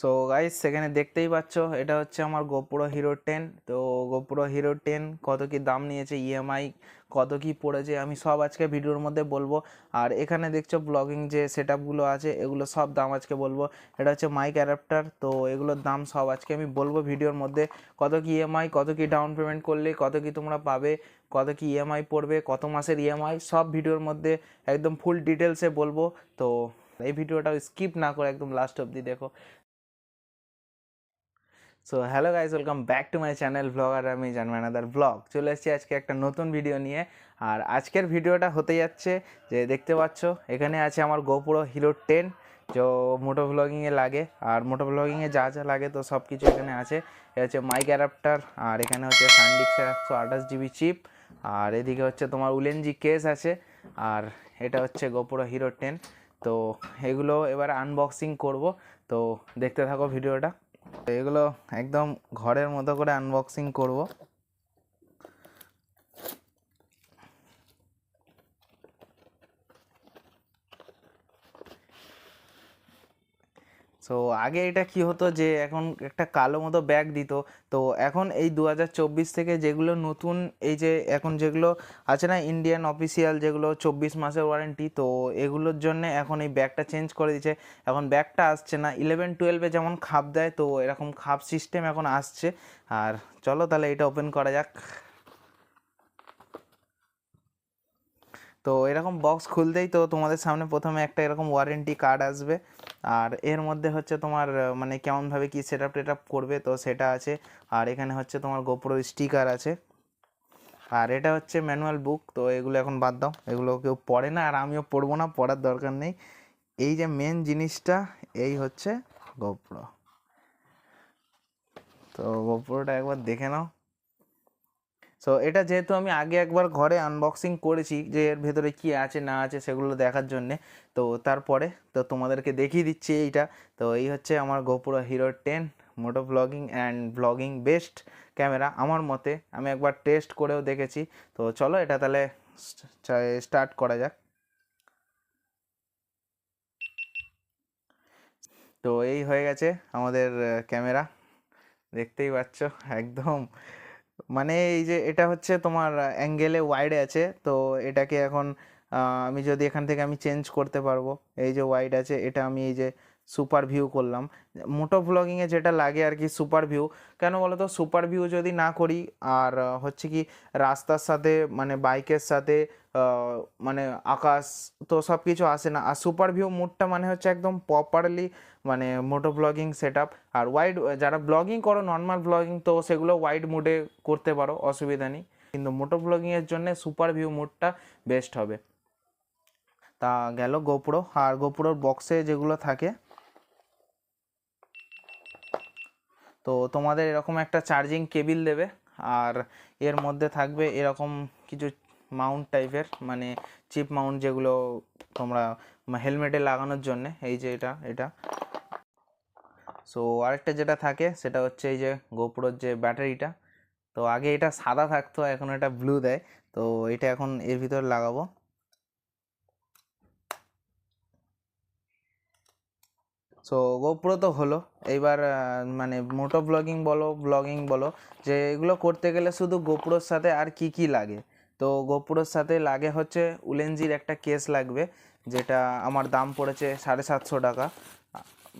So guys সেখানে দেখতেই পাচ্ছ, এটা হচ্ছে আমার গোপ্রো হিরো টেন তো গোপ্রো হিরো টেন কত কি দাম নিয়েছে ইএমআই কত কি পড়েছে, আমি সব আজকে ভিডিওর মধ্যে বলব। আর এখানে দেখছ ব্লগিং যে সেট আছে, এগুলো সব দাম আজকে বলব। এটা হচ্ছে মাইক অ্যাডাপ্টার তো এগুলোর দাম সব আজকে আমি বলব ভিডিওর মধ্যে। কত কি ইএমআই কত কি ডাউন পেমেন্ট করলে, কত কি তোমরা পাবে, কত কি ইএমআই পড়বে, কত মাসের ইএমআই সব ভিডিওর মধ্যে একদম ফুল ডিটেলসে বলব। তো এই ভিডিওটা স্কিপ না করে একদম লাস্ট অবধি দেখো। So hello guys welcome back to my channel vlogger আমি জানবেন আদার ব্লগ চলে এসেছি আজকে একটা নতুন ভিডিও নিয়ে। আর আজকের ভিডিওটা হতে যাচ্ছে যে, দেখতে পাচ্ছ, এখানে আছে আমার গোপুরো হিরো টেন যো মোটো ব্লগিংয়ে লাগে। আর মোটো ব্লগিংয়ে যা যা লাগে, তো সব কিছু এখানে আছে। এ হচ্ছে মাইক অ্যাডাপ্টার আর এখানে হচ্ছে সানডিক্সের একশো আঠাশ জিবি চিপ আর এদিকে হচ্ছে তোমার উলেনজি কেস আছে। আর এটা হচ্ছে গোপুরো হিরো টেন তো এগুলো এবার আনবক্সিং করব। তো দেখতে থাকো ভিডিওটা এগুলো একদম ঘরের মতো করে আনবক্সিং করব। সো আগে এটা কি হতো যে এখন একটা কালো মতো ব্যাগ দিত। তো এখন এই দু হাজার চব্বিশ থেকে যেগুলো নতুন, এই যে এখন যেগুলো আছে না ইন্ডিয়ান অফিসিয়াল যেগুলো চব্বিশ মাসের ওয়ারেন্টি তো এগুলোর জন্য এখন এই ব্যাগটা চেঞ্জ করে দিচ্ছে। এখন ব্যাগটা আসছে না ইলেভেন টুয়েলভে যেমন খাপ দেয়, তো এরকম খাপ সিস্টেম এখন আসছে। আর চলো তাহলে এটা ওপেন করা যাক। তো এরকম বক্স খুলতেই তো তোমাদের সামনে প্রথমে একটা এরকম ওয়ারেন্টি কার্ড আসবে। আর এর মধ্যে হচ্ছে তোমার মানে কেমনভাবে কি সেট আপ টেট করবে তো সেটা আছে। আর এখানে হচ্ছে তোমার গোপ্রো স্টিকার আছে। আর এটা হচ্ছে ম্যানুয়াল বুক তো এগুলো এখন বাদ দাও। এগুলো কেউ পড়ে না আর আমিও পড়ব না, পড়ার দরকার নেই। এই যে মেন জিনিসটা, এই হচ্ছে গোপ্রো তো গোপ্রোটা একবার দেখে নাও। সো এটা যেহেতু আমি আগে একবার ঘরে আনবক্সিং করেছি যে এর ভেতরে কি আছে, না আছে সেগুলো দেখার জন্যে, তো তারপরে তো তোমাদেরকে দেখিয়ে দিচ্ছি এইটা। তো এই হচ্ছে আমার গোপুরো hero ten Moto blogging and blogging best camera আমার মতে। আমি একবার টেস্ট করেও দেখেছি। তো চলো এটা তাহলে স্টার্ট করা যাক। তো এই হয়ে গেছে আমাদের ক্যামেরা দেখতেই পাচ্ছ, একদম। মানে এই যে এটা হচ্ছে তোমার অ্যাঙ্গেলে ওয়াইড আছে, তো এটাকে এখন আমি যদি এখান থেকে আমি চেঞ্জ করতে পারব, এই যে ওয়াইড আছে, এটা আমি এই যে সুপার ভিউ করলাম। মোটো ব্লগিংয়ে যেটা লাগে আর কি সুপার ভিউ। কেন বলো তো সুপার ভিউ যদি না করি, আর হচ্ছে কি রাস্তার সাথে মানে বাইকের সাথে মানে আকাশ তো সব কিছু আসে না। আর সুপার ভিউ মুডটা মানে হচ্ছে একদম প্রপারলি মানে মোটো ব্লগিং সেট আর ওয়াইড যারা ব্লগিং করো নর্মাল ব্লগিং তো সেগুলো ওয়াইড মুডে করতে পারো, অসুবিধা নেই। কিন্তু মোটো ব্লগিংয়ের জন্য সুপার ভিউ মুডটা বেস্ট হবে। তা গেল গোপ্রো আর গোপ্রোর বক্সে যেগুলো থাকে তো তোমাদের এরকম একটা চার্জিং কেবিল দেবে, আর এর মধ্যে থাকবে এরকম কিছু মাউন্ট টাইপের মানে চিপ মাউন্ট যেগুলো তোমরা হেলমেটে লাগানোর জন্যে, এই যে এটা এটা। সো আরেকটা যেটা থাকে, সেটা হচ্ছে এই যে গোপ্রোর যে ব্যাটারিটা। তো আগে এটা সাদা থাকতো, এখন এটা ব্লু দেয়। তো এটা এখন এর ভিতর লাগাবো। সো গোপ্রো তো হলো। এইবার মানে মোটো ব্লগিং বলো ব্লগিং বলো, যে এগুলো করতে গেলে শুধু গোপ্রোর সাথে আর কি কি লাগে? তো গোপ্রোর সাথে লাগে হচ্ছে উলেনজির একটা কেস লাগবে, যেটা আমার দাম পড়েছে সাড়ে সাতশো টাকা।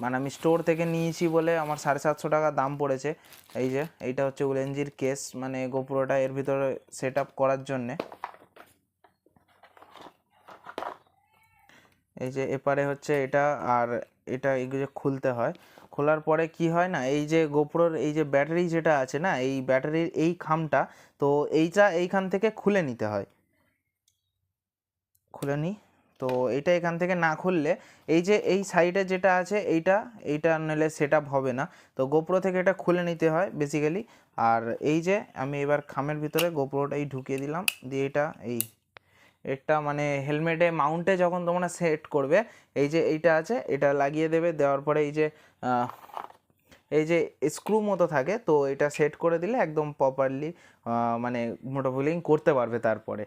মানে আমি স্টোর থেকে নিয়েছি বলে আমার সাড়ে সাতশো টাকা দাম পড়েছে। এই যে, এইটা হচ্ছে উলেনজির কেস মানে গোপ্রোটা এর ভিতরে সেট আপ করার জন্যে। এই যে, এপারে হচ্ছে এটা, আর এটা এগুলো খুলতে হয়। খোলার পরে কি হয় না, এই যে গোপ্রোর এই যে ব্যাটারি যেটা আছে না, এই ব্যাটারির এই খামটা, তো এইটা এইখান থেকে খুলে নিতে হয়। খুলে নিই তো এটা এখান থেকে না খুললে, এই যে এই সাইডে যেটা আছে এইটা এইটা নিলে সেট হবে না। তো গোপ্রো থেকে এটা খুলে নিতে হয় বেসিক্যালি আর এই যে আমি এবার খামের ভিতরে গোপ্রোটা এই ঢুকিয়ে দিলাম, দিয়ে এটা এই এটা মানে হেলমেটে মাউন্টে যখন তোমরা সেট করবে, এই যে এইটা আছে, এটা লাগিয়ে দেবে, দেওয়ার পরে এই যে এই যে স্ক্রু মতো থাকে, তো এটা সেট করে দিলে একদম প্রপারলি মানে মোটোফুলিং করতে পারবে তারপরে।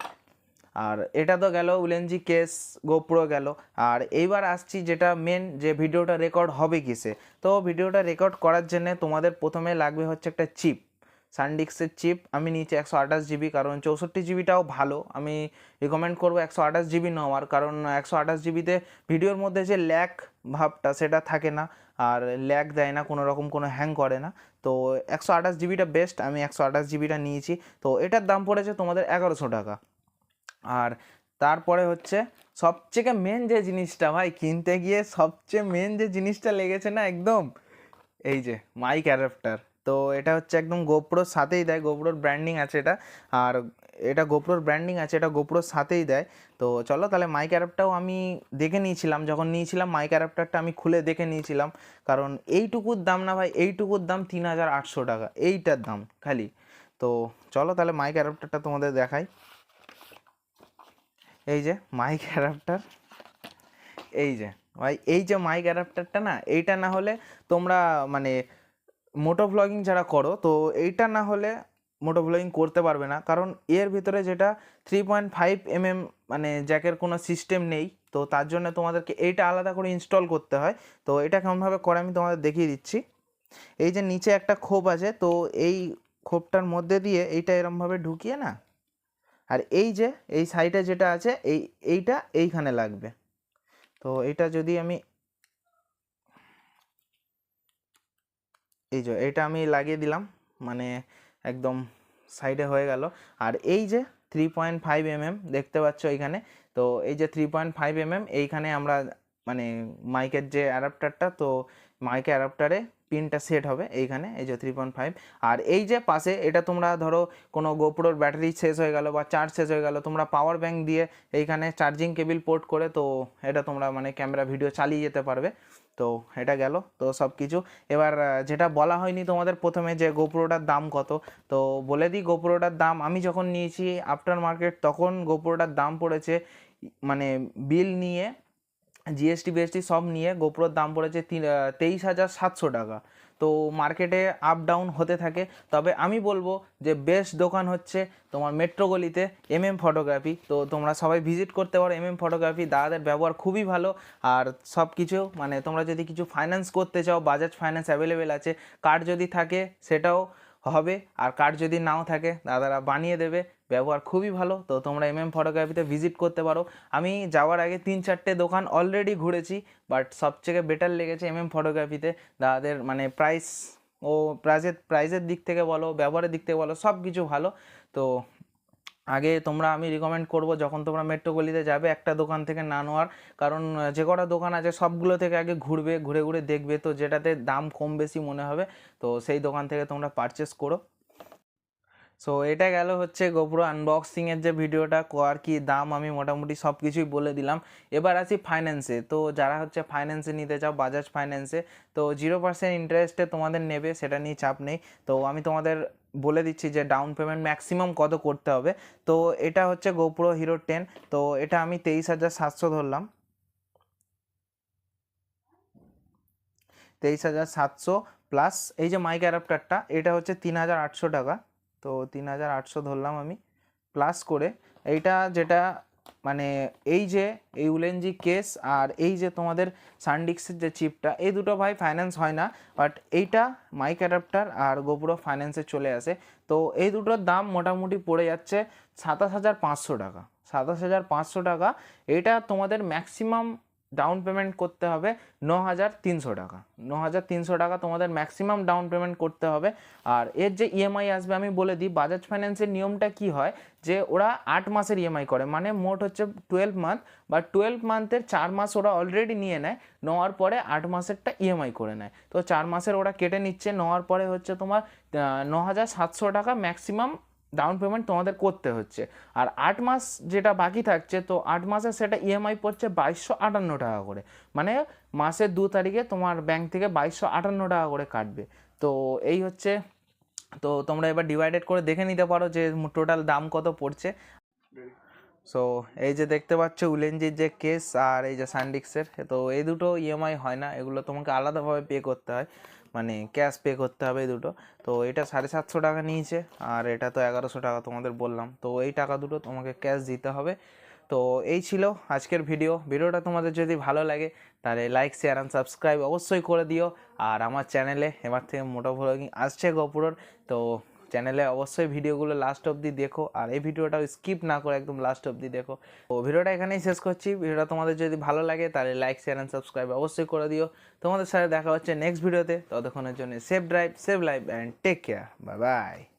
আর এটা তো গেল উলেনজি কেস গোপ্রো গেল। আর এইবার আসছি যেটা মেন যে ভিডিওটা রেকর্ড হবে কিসে? তো ভিডিওটা রেকর্ড করার জন্য তোমাদের প্রথমে লাগবে হচ্ছে একটা চিপ সানডিক্সের চিপ আমি নিচে একশো আঠাশ জিবি কারণ চৌষট্টি জিবিটাও ভালো। আমি রিকমেন্ড করব একশো আঠাশ জিবি নেওয়ার, কারণ একশো আঠাশ জিবিতে ভিডিওর মধ্যে যে ল্যাক ভাবটা, সেটা থাকে না। আর ল্যাক দেয় না, কোনো রকম কোনো হ্যাং করে না। তো একশো আঠাশ জিবিটা বেস্ট আমি একশো আঠাশ জিবিটা নিয়েছি। তো এটার দাম পড়েছে তোমাদের এগারোশো টাকা। আর তারপরে হচ্ছে, সবচেয়ে মেন যে জিনিসটা ভাই, কিনতে গিয়ে সবচেয়ে মেন যে জিনিসটা লেগেছে না একদম, এই যে মাইক অ্যাডাপ্টার তো এটা হচ্ছে একদম গোপ্রোর সাথেই দেয়, গোপ্রোর ব্র্যান্ডিং আছে এটা। আর এটা গোপ্রোর ব্র্যান্ডিং আছে, এটা গোপ্রোর সাথেই দেয়। তো চলো তাহলে মাইক অ্যাডাপ্টারটাও আমি দেখে নিয়েছিলাম, যখন নিয়েছিলাম মাইক অ্যাডাপ্টারটা আমি খুলে দেখে নিয়েছিলাম। কারণ এইটুকুর দাম না ভাই, এইটুকুর দাম তিন হাজার আটশো টাকা, এইটার দাম খালি। তো চলো তাহলে মাইক অ্যাডাপ্টারটা তোমাদের দেখাই। এই যে মাইক অ্যাডাপ্টার এই যে, ভাই এই যে মাইক অ্যাডাপ্টারটা না, এইটা না হলে তোমরা মানে মোটো ব্লগিং যারা করো, তো এইটা না হলে মোটো ব্লগিং করতে পারবে না। কারণ এর ভিতরে যেটা থ্রি পয়েন্ট ফাইভ এমএম মানে জ্যাকের কোনো সিস্টেম নেই, তো তার জন্য তোমাদেরকে এইটা আলাদা করে ইনস্টল করতে হয়। তো এটা কেমনভাবে করে আমি তোমাদের দেখিয়ে দিচ্ছি। এই যে নিচে একটা খোপ আছে, তো এই খোপটার মধ্যে দিয়ে এইটা এরমভাবে ঢুকিয়ে না? আর এই যে, এই সাইডে যেটা আছে, এই, এইটা এইখানে লাগবে। তো এটা যদি আমি এই যে, এটা আমি লাগিয়ে দিলাম মানে একদম সাইডে হয়ে গেল। আর এই যে থ্রি পয়েন্ট ফাইভ এমএম দেখতে পাচ্ছ এইখানে? তো এই যে থ্রি পয়েন্ট ফাইভ এমএম এইখানে আমরা মানে মাইকের যে অ্যাডাপ্টারটা তো মাইকের অ্যাডাপ্টারে পিনটা সেট হবে এইখানে, এই যে থ্রি পয়েন্ট ফাইভ আর এই যে পাশে, এটা তোমরা ধরো কোনো গোপ্রোর ব্যাটারি শেষ হয়ে গেল বা চার্জ শেষ হয়ে গেল, তোমরা পাওয়ার ব্যাঙ্ক দিয়ে এইখানে চার্জিং কেবিল পোর্ট করে, তো এটা তোমরা মানে ক্যামেরা ভিডিও চালিয়ে যেতে পারবে। তো এটা গেল। তো সব কিছু এবার যেটা বলা হয়নি তোমাদের প্রথমে যে গোপ্রোটার দাম কত, তো বলে দিই গোপ্রোটার দাম। আমি যখন নিয়েছি আফটার মার্কেট তখন গোপ্রোটার দাম পড়েছে মানে বিল নিয়ে জিএসটি বিএসটি সব নিয়ে গোপ্রোর দাম পড়েছে তেইশ হাজার সাতশো টাকা। তো মার্কেটে আপ ডাউন হতে থাকে। তবে আমি বলব যে বেস্ট দোকান হচ্ছে তোমার মেট্রো গলিতে এম এম ফটোগ্রাফি তো তোমরা সবাই ভিজিট করতে পারো এম এম ফটোগ্রাফি দাদাদের ব্যবহার খুবই ভালো। আর সব কিছু মানে তোমরা যদি কিছু ফাইন্যান্স করতে চাও বাজাজ ফাইন্যান্স অ্যাভেলেবেল আছে কার্ড যদি থাকে সেটাও হবে। আর কার্ড যদি নাও থাকে, দাদারা বানিয়ে দেবে। ব্যবহার খুবই ভালো। তো তোমরা এম এম ফটোগ্রাফিতে ভিজিট করতে পারো। আমি যাওয়ার আগে তিন চারটে দোকান অলরেডি ঘুরেছি বাট সবথেকে বেটার লেগেছে এম এম ফটোগ্রাফিতে দাদাদের মানে প্রাইস ও প্রাইজের প্রাইজের দিক থেকে বলো, ব্যবহারের দিক থেকে বলো সব কিছু ভালো। তো আগে তোমরা, আমি রিকমেন্ড করব, যখন তোমরা মেট্রো গলিতে যাবে, একটা দোকান থেকে না নেওয়ার। কারণ, যে কটা দোকান আছে, সবগুলো থেকে আগে ঘুরবে, ঘুরে ঘুরে দেখবে। তো যেটাতে দাম কম বেশি মনে হবে, তো সেই দোকান থেকে তোমরা পারচেস করো। সো এটা গেল হচ্ছে গোপ্রো আনবক্সিংয়ের যে ভিডিওটা আর কি দাম, আমি মোটামুটি সব কিছুই বলে দিলাম। এবার আসি ফাইন্যান্সে তো যারা হচ্ছে ফাইন্যান্সে নিতে চাও বাজাজ ফাইন্যান্সে তো জিরো পার্সেন্ট ইন্টারেস্টে তোমাদের নেবে, সেটা নিয়ে চাপ নেই। তো আমি তোমাদের বলে দিচ্ছি যে ডাউন পেমেন্ট ম্যাক্সিমাম কত করতে হবে। তো এটা হচ্ছে গোপ্রো হিরো টেন তো এটা আমি তেইশ হাজার সাতশো ধরলাম। তেইশ হাজার সাতশো প্লাস এই যে মাইক অ্যাডাপ্টারটা এটা হচ্ছে তিন হাজার আটশো টাকা। তো তিন হাজার আটশো ধরলাম আমি প্লাস করে এইটা যেটা মানে এই যে এই উলেনজি কেস আর এই যে তোমাদের সানডিক্সের যে চিপটা এই দুটো ভাই ফাইন্যান্স হয় না বাট এইটা মাইক অ্যাডাপ্টার আর গোপুরো ফাইন্যান্সে চলে আসে। তো এই দুটোর দাম মোটামুটি পড়ে যাচ্ছে সাতাশ হাজার পাঁচশো টাকা, সাতাশ হাজার পাঁচশো টাকা। এটা তোমাদের ম্যাক্সিমাম ডাউন পেমেন্ট করতে হবে ন হাজার তিনশো টাকা। ন হাজার তিনশো টাকা তোমাদের ম্যাক্সিমাম ডাউন পেমেন্ট করতে হবে। আর এর যে ইএমআই আসবে, আমি বলে দিই বাজাজ ফাইন্যান্সের নিয়মটা কি হয়, যে ওরা আট মাসের ইএমআই করে মানে মোট হচ্ছে টুয়েলভ মান্থ বা টুয়েলভ মান্থের চার মাস ওরা অলরেডি নিয়ে নেয়, নেওয়ার পরে আট মাসেরটা ইএমআই করে নেয়। তো চার মাসের ওরা কেটে নিচ্ছে, নেওয়ার পরে হচ্ছে তোমার ন হাজার সাতশো টাকা ম্যাক্সিমাম ডাউন পেমেন্ট তোমাদের করতে হচ্ছে। আর আট মাস যেটা বাকি থাকছে, তো আট মাসে সেটা ইএমআই পড়ছে বাইশশো আটান্ন টাকা করে। মানে মাসের দু তারিখে তোমার ব্যাংক থেকে বাইশশো আটান্ন টাকা করে কাটবে। তো এই হচ্ছে, তো তোমরা এবার ডিভাইডেড করে দেখে নিতে পারো যে টোটাল দাম কত পড়ছে। সো এই যে দেখতে পাচ্ছ উলেনজির যে কেস আর এই যে সানডিক্সের তো এই দুটো ইএমআই হয় না, এগুলো তোমাকে আলাদাভাবে পে করতে হয়। মানে ক্যাশ পে করতে হবে দুটো। তো এটা সাড়ে সাতশো টাকা নিয়েছে, আর এটা তো এগারোশো টাকা তোমাদের বললাম। তো এই টাকা দুটো তোমাকে ক্যাশ দিতে হবে। তো এই ছিল আজকের ভিডিও ভিডিওটা তোমাদের যদি ভালো লাগে, তাহলে লাইক শেয়ার অ্যান্ড সাবস্ক্রাইব অবশ্যই করে দিও। আর আমার চ্যানেলে এবার থেকে মোটো ভ্লগিং আসছে গপুরোর। তো চ্যানেলে অবশ্যই ভিডিওগুলো লাস্ট অবধি দেখো, আর এই ভিডিওটাও স্কিপ না করে একদম লাস্ট অবধি দেখো। তো ভিডিওটা এখানেই শেষ করছি। ভিডিওটা তোমাদের যদি ভালো লাগে, তাহলে লাইক শেয়ার অ্যান্ড সাবস্ক্রাইব অবশ্যই করে দিও। তোমাদের সাথে দেখা হচ্ছে নেক্সট ভিডিওতে ততক্ষণের জন্য safe drive save life and take care bye bye